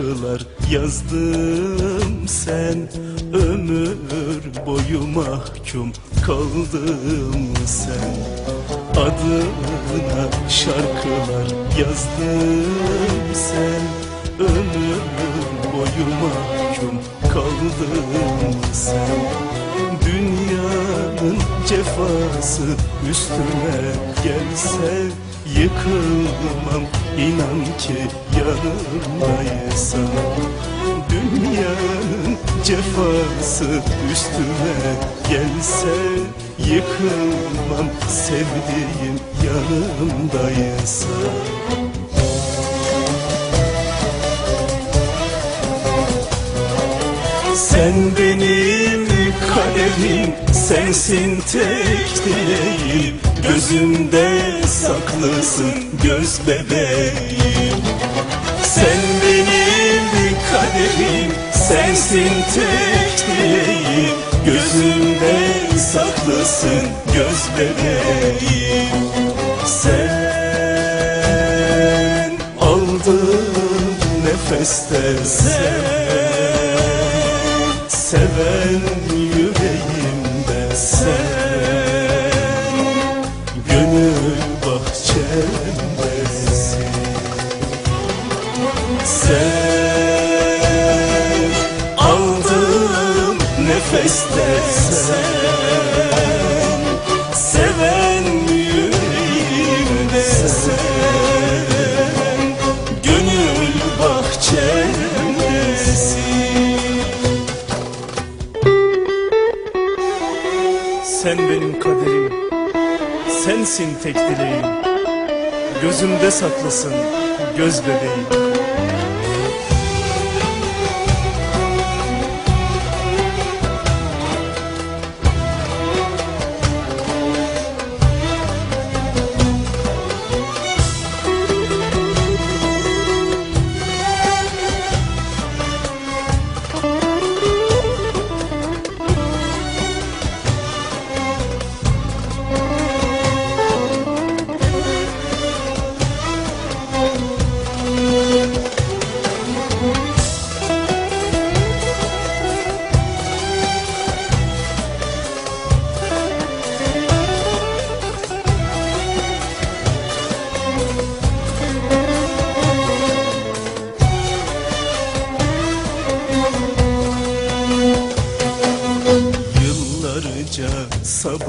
şarkılar yazdım sen. Ömür boyu mahkum kaldın sen. Adına şarkılar yazdım sen. Ömür boyu mahkum kaldın sen Dünyanın cefası üstüme gelse Yıkılmam. İnan ki yanımdaysan Dünyanın cefası üstüme gelse Yıkılmam. Sevdiğim yanımdaysa Sen benim kaderim, sensin tek dileğim Gözümde saklısın göz bebeğim. Sen benim kaderim, sensin tek dileğim Gözümde saklısın göz bebeğim. Sen aldığın nefeste sen Seven Sen aldığım nefeste sen Seven yüreğimde sen Gönül bahçemdesin Sen benim kaderim, sensin tek dileğim. Gözümde saklısın göz bebeğim.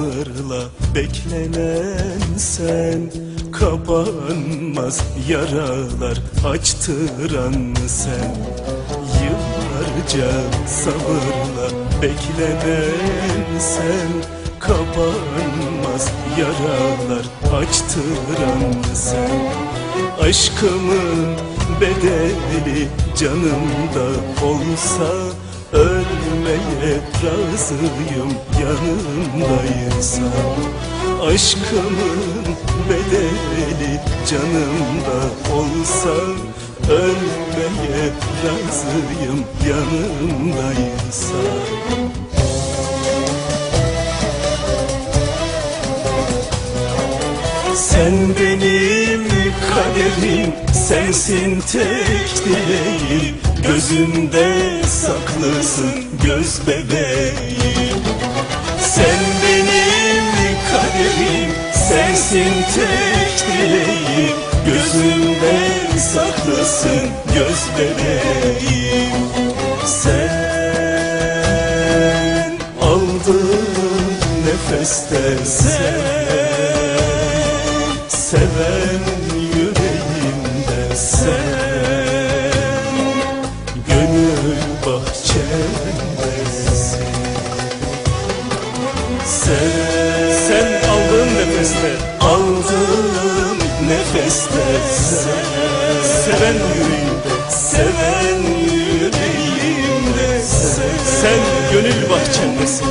Sabırla beklenen sen Kapanmaz yaralar açtıran sen. Yıllarca sabırla beklenen sen Kapanmaz yaralar açtıran sen. Aşkımın bedeli canımda olsa Ölmeye razıyım yanımdaysa Aşkımın bedeli canımda olsa Ölmeye razıyım yanımdaysa Sen benim kaderim, sensin tek dileğim. Gözümde saklısın göz bebeğim. Sen benim kaderim, sensin tek dileğim. Gözümde saklısın göz bebeğim. Sen aldığın nefeste sen Seven sen Gönül bahçemdesin Sen, sen aldığın nefeste. Aldığım sen Seven yüreğimde Seven yüreğimde. Sen gönül bahçemdesin